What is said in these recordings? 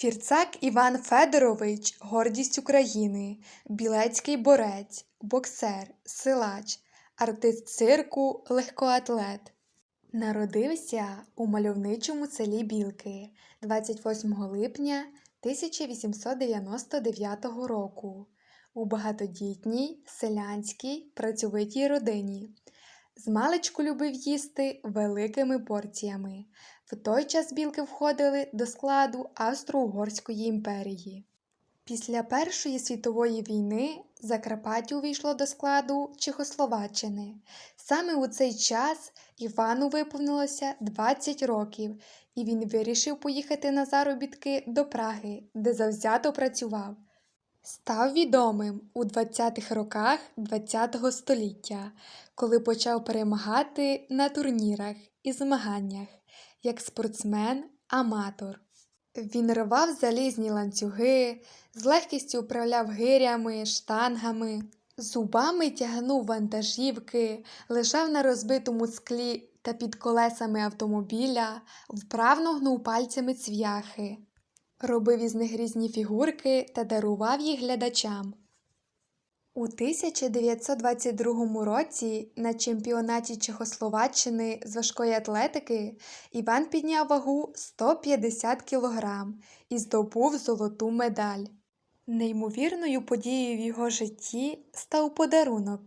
Фірцак Іван Федорович гордість України, білецький борець, боксер, силач, артист цирку, легкоатлет. Народився у мальовничому селі Білки 28 липня 1899 року у багатодітній, селянській, працьовитій родині. Змалечку любив їсти великими порціями. В той час білки входили до складу Австро-Угорської імперії. Після Першої світової війни Закарпаття увійшло до складу Чехословаччини. Саме у цей час Івану виповнилося 20 років, і він вирішив поїхати на заробітки до Праги, де завзято працював. Став відомим у 20-х роках ХХ століття, коли почав перемагати на турнірах і змаганнях як спортсмен-аматор. Він рвав залізні ланцюги, з легкістю управляв гирями, штангами, зубами тягнув вантажівки, лежав на розбитому склі та під колесами автомобіля, вправно гнув пальцями цвяхи, робив із них різні фігурки та дарував їх глядачам. У 1922 році на чемпіонаті Чехословаччини з важкої атлетики Іван підняв вагу 150 кг і здобув золоту медаль. Неймовірною подією в його житті став подарунок,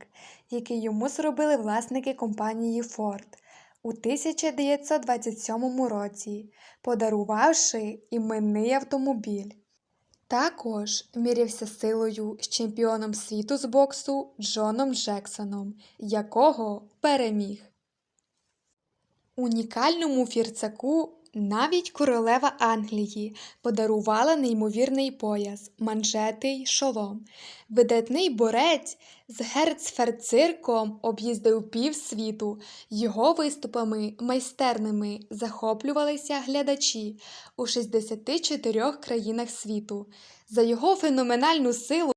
який йому зробили власники компанії Ford у 1927 році, подарувавши іменний автомобіль. Також мірявся силою з чемпіоном світу з боксу Джоном Джексоном, якого переміг. Унікальному фірцаку навіть королева Англії подарувала неймовірний пояс, манжети й шолом. Видатний борець з герцферцирком об'їздив пів світу. Його виступами майстерними захоплювалися глядачі у 64 країнах світу. За його феноменальну силу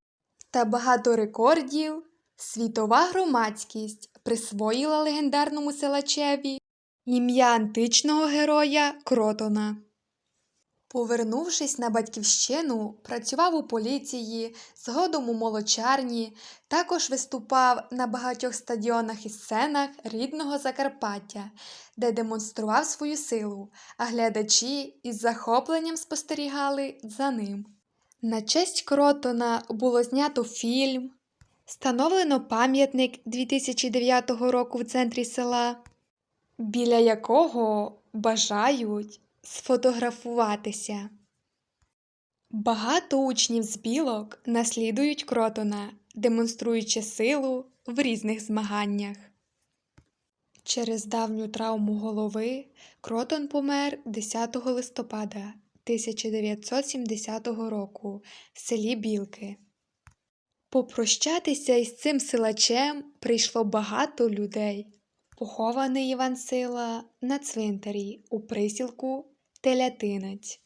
та багато рекордів світова громадськість присвоїла легендарному силачеві ім'я античного героя Кротона. Повернувшись на батьківщину, працював у поліції, згодом у молочарні, також виступав на багатьох стадіонах і сценах рідного Закарпаття, де демонстрував свою силу, а глядачі із захопленням спостерігали за ним. На честь Кротона було знято фільм, встановлено пам'ятник 2009 року в центрі села, біля якого бажають сфотографуватися. Багато учнів з білок наслідують кротона, демонструючи силу в різних змаганнях. Через давню травму голови кротон помер 10 листопада 1970 року в селі Білки. Попрощатися із цим силачем прийшло багато людей. Похований Іван Сила на цвинтарі у присілку Телятинець.